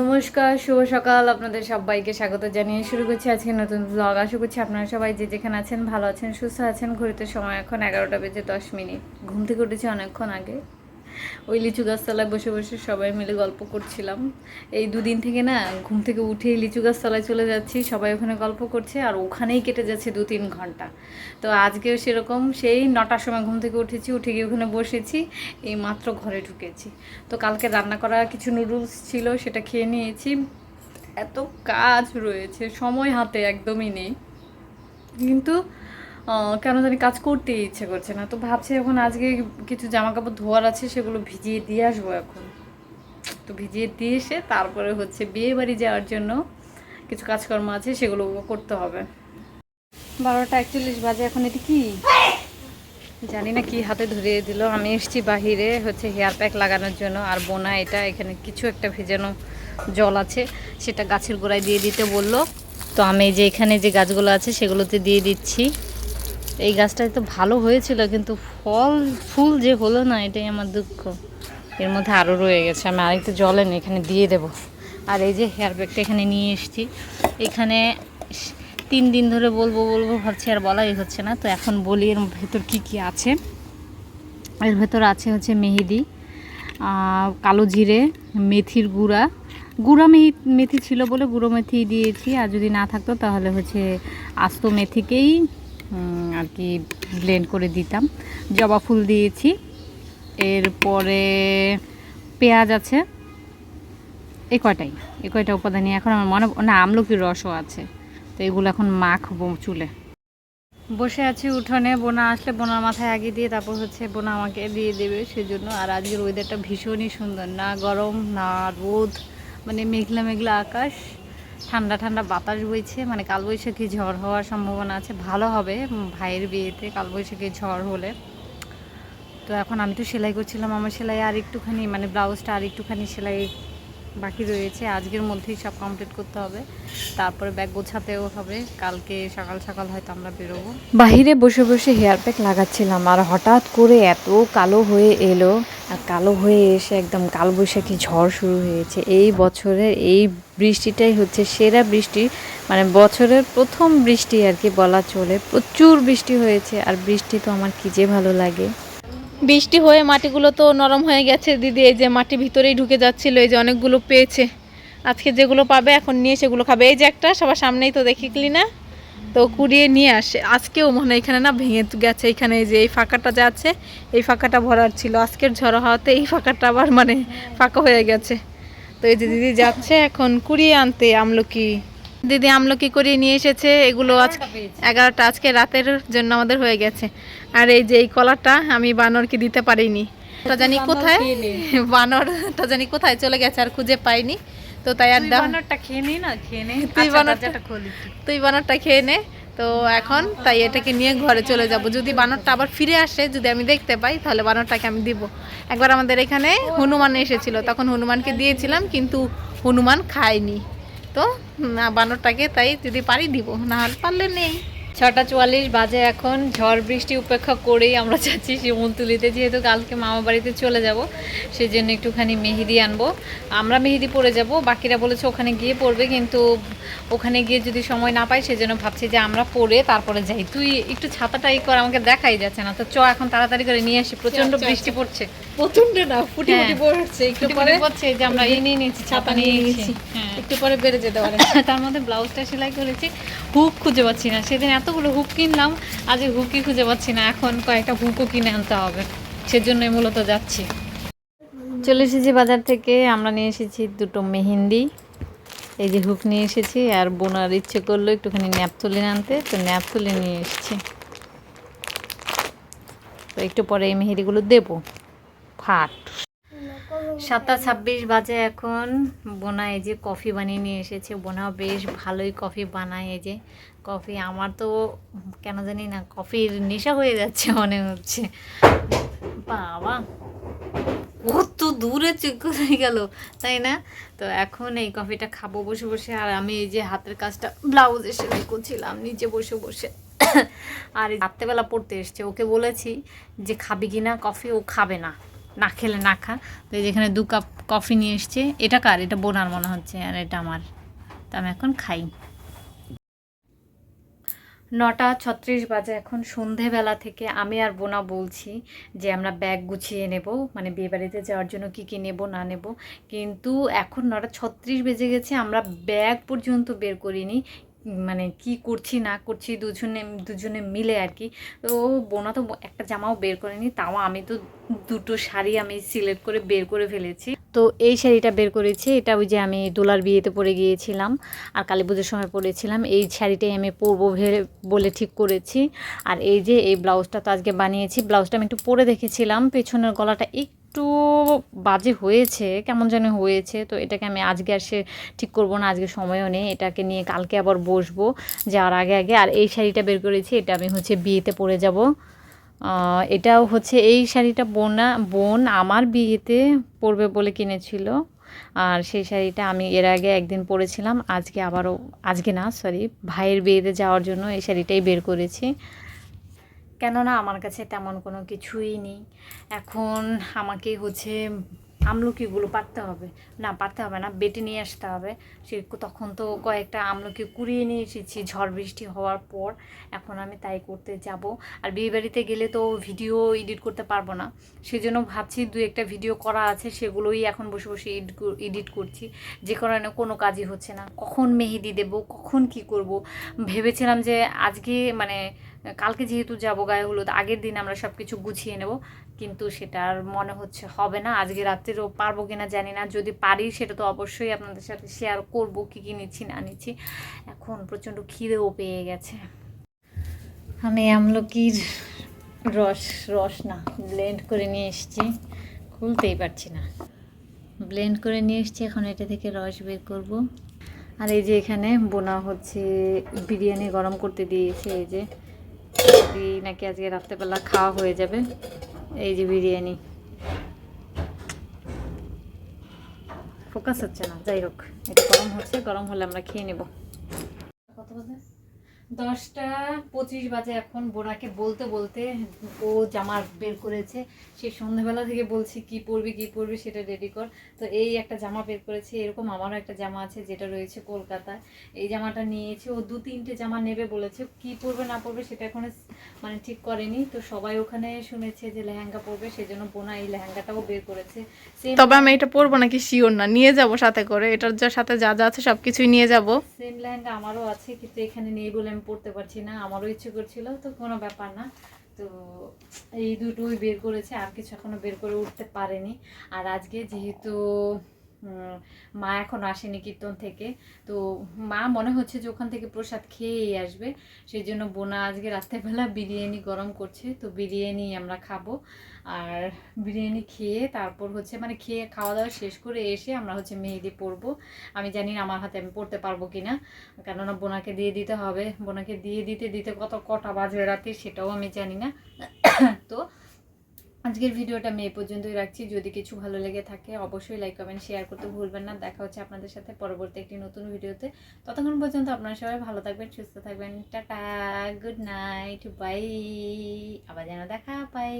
নমস্কার, শুভ সকাল। আপনাদের সবাইকে স্বাগত জানিয়ে শুরু করছি আজকে নতুন ব্লগ আশা করছি আপনারা সবাই যে যেখানে আছেন, ভালো আছেন, সুস্থ আছেন। ঘড়িতে সময় এখন এগারোটা বেজে দশ মিনিট। ঘুম থেকে উঠেছি অনেকক্ষণ আগে। ওই লিচু গাছতলায় বসে বসে সবাই মিলে গল্প করছিলাম। এই দুদিন থেকে না ঘুম থেকে উঠেই লিচু গাছতলায় চলে যাচ্ছি, সবাই ওখানে গল্প করছে আর ওখানেই কেটে যাচ্ছে দু তিন ঘণ্টা। তো আজকেও সেরকম সেই নটার সময় ঘুম থেকে উঠেছি, উঠে গিয়ে ওখানে বসেছি, এই মাত্র ঘরে ঢুকেছি। তো কালকে রান্না করা কিছু নুডলস ছিল, সেটা খেয়ে নিয়েছি। এত কাজ রয়েছে, সময় হাতে একদমই নেই। কিন্তু কেন জানি কাজ করতে ইচ্ছে করছে না। তো ভাবছি এখন আজকে কিছু জামা কাপড় ধোয়ার আছে, সেগুলো ভিজিয়ে দিয়ে আসব এখন। তো ভিজিয়ে দিয়ে এসে তারপরে হচ্ছে বিয়ে বাড়ি যাওয়ার জন্য কিছু কাজকর্ম আছে, সেগুলো করতে হবে। বারোটা একচল্লিশ বাজে এখন, এটি কি? জানি না কি হাতে ধরিয়ে দিল। আমি এসেছি বাহিরে হচ্ছে হেয়ার প্যাক লাগানোর জন্য, আর বোনা এটা, এখানে কিছু একটা ভেজানো জল আছে, সেটা গাছের গোড়ায় দিয়ে দিতে বলল। তো আমি যে এখানে যে গাছগুলো আছে, সেগুলোতে দিয়ে দিচ্ছি। এই গাছটা তো ভালো হয়েছিল, কিন্তু ফল, ফুল যে হলো না, এটাই আমার দুঃখ। এর মধ্যে আরও রয়ে গেছে, আমি আরেকটু জল এনে এখানে দিয়ে দেবো। আর এই যে হেয়ার ব্যাগটা এখানে নিয়ে এসেছি। এখানে তিন দিন ধরে বলব বলব, ভাবছি আর বলাই হচ্ছে না। তো এখন বলি এর ভেতর কি কি আছে। এর ভেতর আছে হচ্ছে মেহেদি কালো জিরে, মেথির গুঁড়া। গুঁড়া মেহি, মেথি ছিল বলে গুঁড়ো মেথি দিয়েছি, আর যদি না থাকতো তাহলে হচ্ছে আস্ত মেথিকেই আর কি ব্লেন্ড করে দিতাম। জবা ফুল দিয়েছি। এরপরে পেঁয়াজ আছে। এ কয়টাই? এই কয়টা উপাদানই? এখন আমার মনে না, আমলকির রসও আছে। তো এগুলো এখন মাখবো চুলে। বসে আছি উঠোনে। বোনা আসলে বোনার মাথায় আগে দিয়ে তারপর হচ্ছে বোনা আমাকে দিয়ে দেবে সেজন্য। আর আজকের ওয়েদারটা ভীষণই সুন্দর। না গরম, না রোদ মানে মেঘলা মেঘলা আকাশ। ঠান্ডা ঠান্ডা বাতাস বইছে মানে কালবৈশাখী ঝড় হওয়ার সম্ভাবনা আছে, ভালো হবে ভাইয়ের বিয়েতে কালবৈশাখী ঝড় হলে। তো এখন আমি তো সেলাই করছিলাম, আমার সেলাই আর একটুখানি মানে ব্লাউজটা আর একটুখানি সেলাই বাকি রয়েছে। আজকের মধ্যেই সব কমপ্লিট করতে হবে। তারপরে ব্যাগ গোছাতেও হবে। কালকে সকাল সকাল হয়তো আমরা বেরোবো। বাহিরে বসে বসে হেয়ার প্যাক লাগাচ্ছিলাম আর হঠাৎ করে এত কালো হয়ে এলো। আর কালো হয়ে এসে একদম কালবৈশাখী ঝড় শুরু হয়েছে। এই বছরের এই বৃষ্টিটাই হচ্ছে সেরা বৃষ্টি। মানে বছরের প্রথম বৃষ্টি আর কি বলা চলে। প্রচুর বৃষ্টি হয়েছে। আর বৃষ্টি তো আমার কী যে ভালো লাগে। বৃষ্টি হয়ে মাটিগুলো তো নরম হয়ে গেছে। দিদি, এই যে মাটি ভিতরেই ঢুকে যাচ্ছিল, এই যে অনেকগুলো পেয়েছে। আজকে যেগুলো পাবে এখন নিয়ে সেগুলো খাবে। এই যে একটা, সবার সামনেই তো দেখি না তো কুড়িয়ে নিয়ে আসে। আজকেও মনে হয় এখানে না ভেঙে গেছে। এখানে যে এই ফাঁকাটা যা আছে, এই ফাঁকাটা ভরার ছিল। আজকের ঝড়ো হওয়াতে এই ফাঁকাটা আবার মানে ফাঁকা হয়ে গেছে। তো এই যে দিদি যাচ্ছে এখন কুড়িয়ে আনতে আমলকি দিদি আমলকি করিয়ে নিয়ে এসেছে এগুলো আজ এগারোটা আজকে রাতের জন্য আমাদের হয়ে গেছে। আর এই যে এই কলাটা আমি বানরকে দিতে পারিনি। তা জানি কোথায়? বানরটা জানি কোথায় চলে গেছে আর খুঁজে পাইনি। তো তাই আর বানরটা খেয়ে নি না খেয়ে নে। তুই আচ্ছা, বানরটা- তুই বানরটা খেয়ে নে। তো এখন তাই এটাকে নিয়ে ঘরে চলে যাব। যদি বানরটা আবার ফিরে আসে যদি আমি দেখতে পাই তাহলে বানরটাকে আমি দিব। একবার আমাদের এখানে হনুমান এসেছিল। তখন হনুমানকে দিয়েছিলাম কিন্তু হনুমান খায়নি। তো বানরটাকে তাই যদি পারি দিব না পারলে নেই। ছটা চুয়াল্লিশ বাজে এখন। ঝড় বৃষ্টি উপেক্ষা করেই আমরা যাচ্ছি শিমুলতুলিতে যেহেতু কালকে মামা বাড়িতে চলে যাব সেই জন্য একটুখানি মেহেদি আনব। আমরা মেহেদি পরে যাব বাকিরা বলেছে ওখানে গিয়ে পড়বে কিন্তু ওখানে গিয়ে যদি সময় না পাই সেজন্য ভাবছি যে আমরা পরে তারপরে যাই। তুই একটু ছাতাটা ই কর আমাকে দেখাই যাচ্ছে না। তো চ এখন তাড়াতাড়ি করে নিয়ে আসি প্রচণ্ড বৃষ্টি পড়ছে। প্রচণ্ড না ফুটি হ্যাঁ। ফুটি পড়ছে একটু পরে পড়ছে যে আমরা এই নিয়ে নিয়েছি ছাতা নিয়ে নিয়েছি। হ্যাঁ। একটু পরে বেড়ে যেতে পারে। তার মধ্যে ব্লাউজটা সেলাই করেছি হুক খুঁজে পাচ্ছি না। সেদিন এতগুলো হুক কিনলাম আজ হুকই খুঁজে পাচ্ছি না, এখন কয়েকটা হুকও কিনে আনতে হবে। সেজন্যই মূলত যাচ্ছি। চলে এসেছি বাজার থেকে, আমরা নিয়ে এসেছি দুটো মেহেন্দি। এই যে হুক নিয়ে এসেছি, আর বোনার ইচ্ছে করল একটুখানি ন্যাপথলিন আনতে, তো ন্যাপথলিন নিয়ে এসেছি। তো একটু পরে এই মেহেদিগুলো দেবো। ফাট। সাতটা ছাব্বিশ বাজে এখন। বোনা এই যে কফি বানিয়ে নিয়ে এসেছে। বোনা বেশ ভালোই কফি বানায় এই যে। কফি আমার তো কেন জানি না, কফির নেশা হয়ে যাচ্ছে মনে হচ্ছে। বাবা, কত দূরে চেক হয়ে গেল, তাই না? তো এখন এই কফিটা খাব বসে বসে। আর আমি এই যে হাতের কাজটা ব্লাউজ এসে করছিলাম, নিচে বসে বসে। আর রাত্রেবেলা পড়তে এসছে, ওকে বলেছি যে খাবি কি না কফি ও খাবে না। না খেলে না খা তো যেখানে দু কাপ কফি নিয়ে এসছে। এটা কার? এটা বোনার মনে হচ্ছে, আর এটা আমার। তো আমি এখন খাই। নটা ছত্রিশ বাজে এখন সন্ধেবেলা থেকে আমি আর বোনা বলছি যে আমরা ব্যাগ গুছিয়ে নেব। মানে বিয়েবাড়িতে যাওয়ার জন্য কি কি নেব, না নেব। কিন্তু এখন নটা ছত্রিশ বেজে গেছে, আমরা ব্যাগ পর্যন্ত বের করিনি। মানে কি করছি, না করছি, দুজনে দুজনে মিলে আর কি। তো বোনা তো একটা জামাও বের করেনি, তাও আমি তো দুটো শাড়ি আমি সিলেক্ট করে বের করে ফেলেছি। তো এই শাড়িটা বের করেছি, এটা ওই যে আমি দোলার বিয়েতে পরে গিয়েছিলাম আর কালী পুজোর সময় পরেছিলাম, এই শাড়িটাই আমি পরবো ভেবে বলে ঠিক করেছি। আর এই যে এই ব্লাউজটা তো আজকে বানিয়েছি, ব্লাউজটা আমি একটু পরে দেখেছিলাম, পেছনের গলাটা একটু বাজে হয়েছে, কেমন যেন হয়েছে, তো এটাকে আমি আজকে আর সে ঠিক করব না, আজকে সময়ও নেই, এটাকে নিয়ে কালকে আবার বসবো, যাওয়ার আগে আগে, আর এই শাড়িটা বের করেছি, এটা আমি হচ্ছে বিয়েতে পরে যাব। এটাও হচ্ছে এই শাড়িটা বোনা, বোন আমার বিয়েতে পরবে বলে কিনেছিল, আর সেই শাড়িটা আমি এর আগে একদিন পরেছিলাম, আজকে আবারও, আজকে না সরি ভাইয়ের বিয়েতে যাওয়ার জন্য এই শাড়িটাই বের করেছি। কেননা আমার কাছে তেমন কোনো কিছুই নেই। এখন আমাকে হচ্ছে আমলকিগুলো পারতে হবে। না, পারতে হবে না, বেটে নিয়ে আসতে হবে। সে তখন তো কয়েকটা আমলকি কুড়িয়ে নিয়ে এসেছি ঝড় বৃষ্টি হওয়ার পর। এখন আমি তাই করতে যাব। আর বিয়েবাড়িতে গেলে তো ভিডিও এডিট করতে পারব না। সেজন্য ভাবছি দু একটা ভিডিও করা আছে, সেগুলোই এখন বসে বসে এডিট করছি। যে কারণে কোনো কাজই হচ্ছে না। কখন মেহেদি দেব, কখন কি করব? ভেবেছিলাম যে আজকে মানে কালকে যেহেতু যাব গায়ে হলুদ, আগের দিন আমরা সব কিছু গুছিয়ে নেব। কিন্তু সেটা আর মনে হচ্ছে হবে না। আজকে রাত্রেও পারব কিনা জানি না। যদি পারি সেটা তো অবশ্যই আপনাদের সাথে শেয়ার করব, কী কী নিচ্ছি, না নিচ্ছি। এখন প্রচণ্ড খিদেও পেয়ে গেছে। আমি আমলকির রস রস না ব্লেন্ড করে নিয়ে এসেছি। খুলতেই পারছি না। ব্লেন্ড করে নিয়ে এসেছি, এখন এটা থেকে রস বের করব। আর এই যে এখানে বোনা হচ্ছে, বিরিয়ানি গরম করতে দিয়েছে, এই যে। নাকি আজকে রাত্রেবেলা খাওয়া হয়ে যাবে, এই যে বিরিয়ানি। ফোকাস হচ্ছে না, যাই হোক, এটা গরম হচ্ছে, গরম হলে আমরা খেয়ে নেব। কত বাজে? দশটা পঁচিশ বাজে এখন বোনাকে বলতে বলতে ও জামা বের করেছে। সে সন্ধ্যাবেলা থেকে বলছি কি পরবি কি পরবি সেটা রেডি কর। তো এই একটা জামা বের করেছে। এরকম আমারও একটা জামা আছে যেটা রয়েছে কলকাতায়। এই জামাটা নিয়েছে। ও দু তিনটে জামা নেবে বলেছে। কি পরবে না পরবে সেটা এখন মানে ঠিক করেনি। তো সবাই ওখানে শুনেছে যে লেহেঙ্গা পরবে সেজন্য বোনা এই লেহেঙ্গাটাও বের করেছে। তবে আমি এটা পরবো নাকি? শিওর না। নিয়ে যাব সাথে করে। এটার যা সাথে যা যা আছে সব কিছুই নিয়ে যাব। সেম লেহেঙ্গা আমারও আছে কিন্তু এখানে নেই বলে আমি পড়তে পারছি না, আমারও ইচ্ছে করছিল, তো কোনো ব্যাপার না। তো এই দুটোই বের করেছে, আর কিছু এখনও বের করে উঠতে পারেনি। আর আজকে যেহেতু মা এখন আসেনি কীর্তন থেকে। তো মা মনে হচ্ছে যে ওখান থেকে প্রসাদ খেয়েই আসবে। সেই জন্য বোনা আজকে রাত্রেবেলা বিরিয়ানি গরম করছে। তো বিরিয়ানি আমরা খাব। আর বিরিয়ানি খেয়ে তারপর হচ্ছে মানে খেয়ে খাওয়া দাওয়া শেষ করে এসে আমরা হচ্ছে মেহেদি পরবো। আমি জানি না আমার হাতে আমি পড়তে পারব কি না কেননা বোনাকে দিয়ে দিতে হবে। বোনাকে দিয়ে দিতে দিতে কত কটা বাজে রাতে সেটাও আমি জানি না। তো আজকের ভিডিওটা আমি পর্যন্তই রাখছি। যদি কিছু ভালো লেগে থাকে, অবশ্যই লাইক কমেন্ট শেয়ার করতে ভুলবেন না। দেখা হচ্ছে আপনাদের সাথে পরবর্তী একটি নতুন ভিডিওতে। ততক্ষণ পর্যন্ত আপনারা সবাই ভালো থাকবেন, সুস্থ থাকবেন। টাটা গুড নাইট বাই আবার যেন দেখা পাই